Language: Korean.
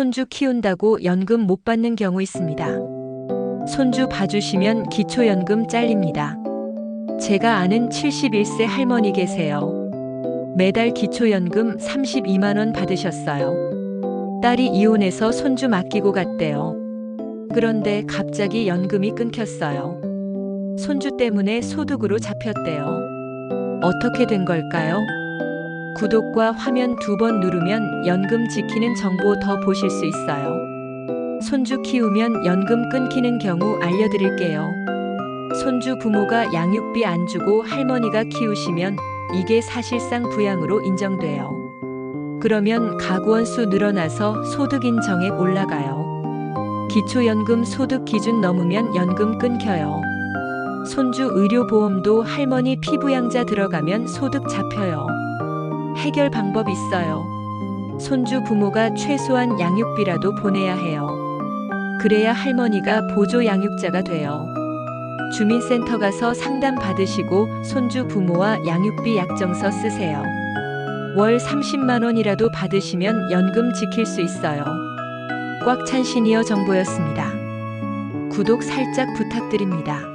손주 키운다고 연금 못 받는 경우 있습니다. 손주 봐주시면 기초연금 잘립니다. 제가 아는 71세 할머니 계세요. 매달 기초연금 32만원 받으셨어요. 딸이 이혼해서 손주 맡기고 갔대요. 그런데 갑자기 연금이 끊겼어요. 손주 때문에 소득으로 잡혔대요. 어떻게 된 걸까요? 구독과 화면 두 번 누르면 연금 지키는 정보 더 보실 수 있어요. 손주 키우면 연금 끊기는 경우 알려드릴게요. 손주 부모가 양육비 안 주고 할머니가 키우시면 이게 사실상 부양으로 인정돼요. 그러면 가구원 수 늘어나서 소득 인정액 올라가요. 기초연금 소득 기준 넘으면 연금 끊겨요. 손주 의료보험도 할머니 피부양자 들어가면 소득 잡혀요. 해결 방법 있어요. 손주 부모가 최소한 양육비라도 보내야 해요. 그래야 할머니가 보조 양육자가 돼요. 주민센터 가서 상담 받으시고 손주 부모와 양육비 약정서 쓰세요. 월 30만 원이라도 받으시면 연금 지킬 수 있어요. 꽉 찬 시니어 정보였습니다. 구독 살짝 부탁드립니다.